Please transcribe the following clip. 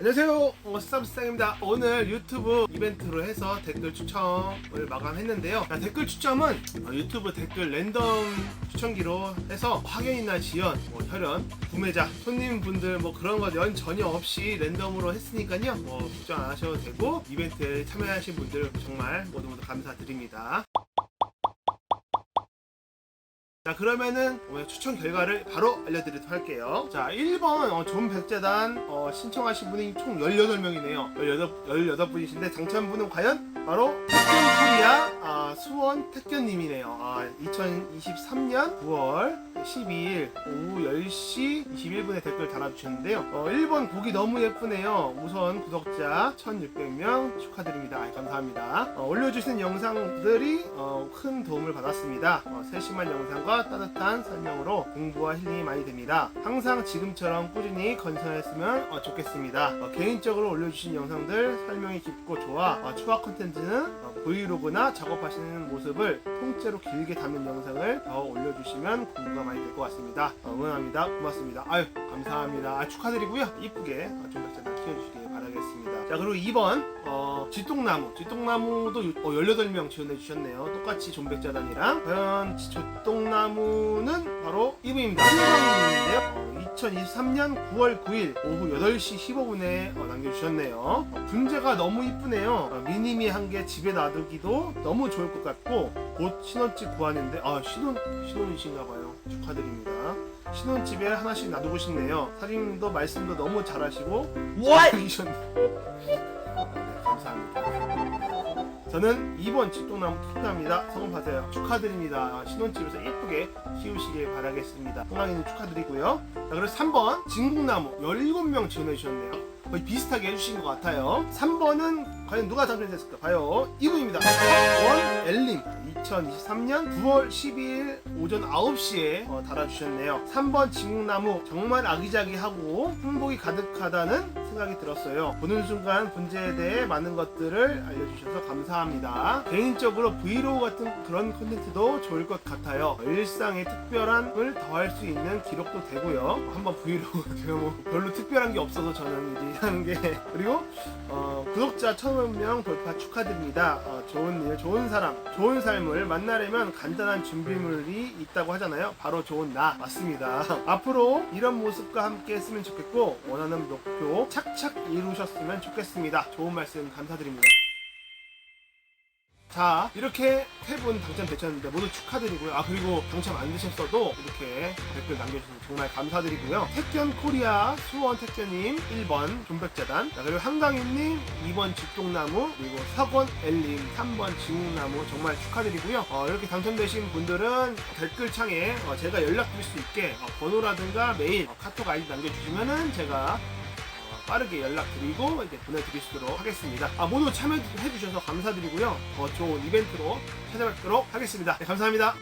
안녕하세요. 어, 스타브스상입니다. 오늘 유튜브 이벤트로 해서 댓글 추첨을 마감했는데요. 자, 댓글 추첨은 어, 유튜브 댓글 랜덤 추천기로 해서 확연이나 지연, 뭐 혈연, 구매자, 손님분들 뭐 그런 거연 전혀 없이 랜덤으로 했으니까요. 뭐 걱정 안 하셔도 되고 이벤트에 참여하신 분들 정말 모두 모두 감사드립니다. 자 그러면은 오늘 추천 결과를 바로 알려드리도록 할게요. 자 1번 어, 존 백재단 어, 신청하신 분이 총 18명이네요. 18, 18분이신데 당첨분은 과연 바로 택견 코리아 아, 수원 택견님이네요. 아, 2023년 9월 12일 오후 10시 21분에 댓글 달아주셨는데요. 어, 1번 곡이 너무 예쁘네요. 우선 구독자 1600명 축하드립니다. 아, 감사합니다. 어, 올려주신 영상들이 어, 큰 도움을 받았습니다. 어, 세심한 영상과 따뜻한 설명으로 공부와 힐링이 많이 됩니다. 항상 지금처럼 꾸준히 건설했으면 어, 좋겠습니다. 어, 개인적으로 올려주신 영상들 설명이 깊고 좋아 어, 추가 콘텐츠는 어, 브이로그나 작업하시는 모습을 통째로 길게 담은 영상을 더 올려주시면 공부가 많이 될 것 같습니다. 어, 응원합니다. 고맙습니다. 아유 감사합니다. 아, 축하드리고요. 이쁘게 어, 좀더 키워주시길 바라겠습니다. 자 그리고 2번 어, 쥐똥나무. 쥐똥나무도 유- 어, 18명 지원해 주셨네요. 똑같이 존백자단이랑. 과연 지- 쥐똥나무는 바로 이분입니다. 한명님인데요. 어, 2023년 9월 9일 오후 8시 15분에 남겨주셨네요. 어, 분재가 너무 이쁘네요. 어, 미니미 한 개 집에 놔두기도 너무 좋을 것 같고 곧 신혼집 구하는데 아 신혼 신혼이신가 봐요. 축하드립니다. 신혼집에 하나씩 놔두고 싶네요. 사장님도 말씀도 너무 잘하시고 What? 네, 감사합니다. 저는 2번 집동나무 킹남입니다. 성원 받아요. 축하드립니다. 신혼집에서 예쁘게 키우시길 바라겠습니다. 호랑이는 축하드리고요. 자, 그리고 3번 진국나무 17명 지원해 주셨네요. 거의 비슷하게 해주신 것 같아요. 3번은 과연 누가 당첨됐을까 봐요. 이분입니다. 원 엘림 2023년 9월 12일 오전 9시에 어, 달아주셨네요. 3번 진국나무 정말 아기자기하고 행복이 가득하다는 생각이 들었어요. 보는 순간 분재에 대해 많은 것들을 알려주셔서 감사합니다. 개인적으로 브이로그 같은 그런 콘텐츠도 좋을 것 같아요. 일상의 특별함을 더할 수 있는 기록도 되고요. 한번 브이로그 뭐 별로 특별한 게 없어서 저는 이제 하는 게 그리고 어, 구독자 1000명 돌파 축하드립니다. 어, 좋은 일, 좋은 사람, 좋은 삶을 만나려면 간단한 준비물이 있다고 하잖아요. 바로 좋은 나 맞습니다. 앞으로 이런 모습과 함께 했으면 좋겠고 원하는 목표 착착 이루셨으면 좋겠습니다. 좋은 말씀 감사드립니다. 자 이렇게 세 분 당첨되셨는데 모두 축하드리고요 아 그리고 당첨 안 되셨어도 이렇게 댓글 남겨주셔서 정말 감사드리고요 택견 코리아 수원 택견님 1번 존백재단 자, 그리고 한강인님 2번 집동나무 그리고 석원 엘림 3번 지웅나무 정말 축하드리고요 어, 이렇게 당첨되신 분들은 댓글창에 어, 제가 연락드릴 수 있게 어, 번호라든가 메일 어, 카톡 아이디 남겨주시면은 제가 어, 빠르게 연락드리고 이제 보내드리도록 하겠습니다. 아, 모두 참여해주셔서 감사드리고요. 더 좋은 이벤트로 찾아뵙도록 하겠습니다. 네, 감사합니다.